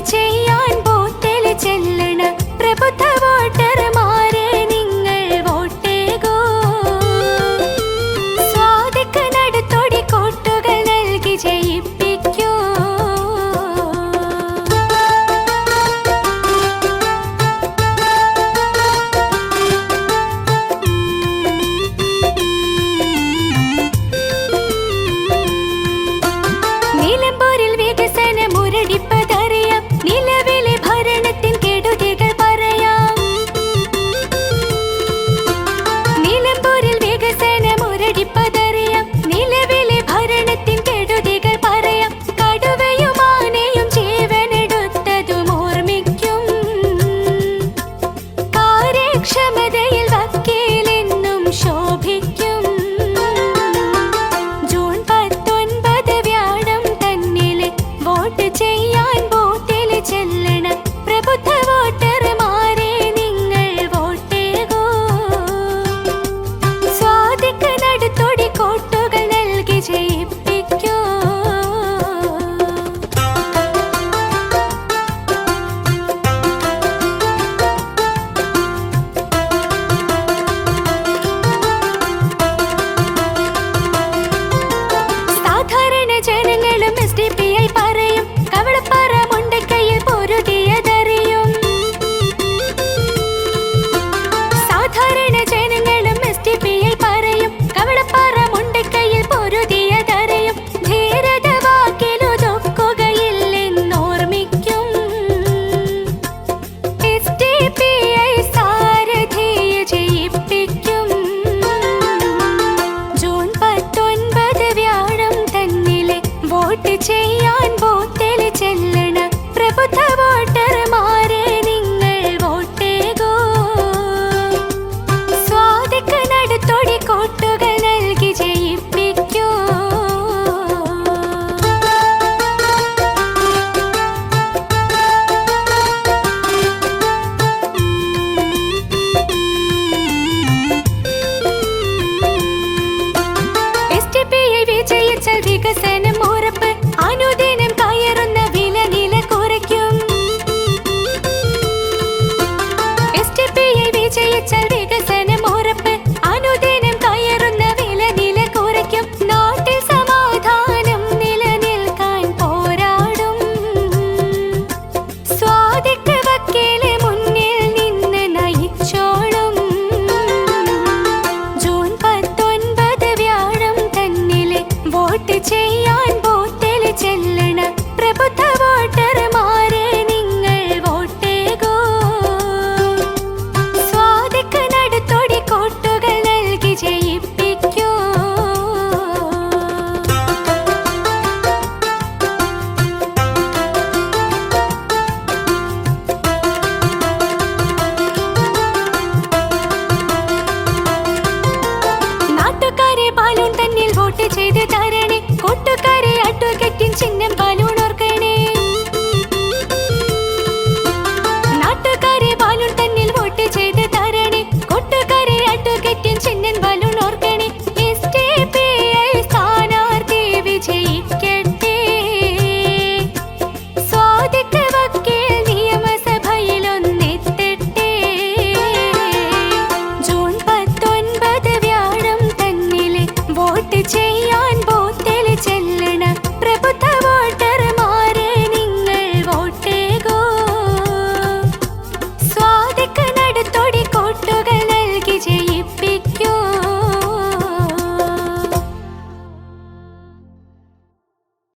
ചേയ ചിഹ്നം ബാലൂൺ ഓർക്കണേ നാട്ടുകാരെ ബാലൂൺ തന്നിൽ വോട്ട് ചെയ്ത് തരണേ. കൊട്ടുകാരെ അഡ്വക്കേറ്റും ചിഹ്നം ബാലൂൺ ഓർക്കണേ ചെയ്യാൻ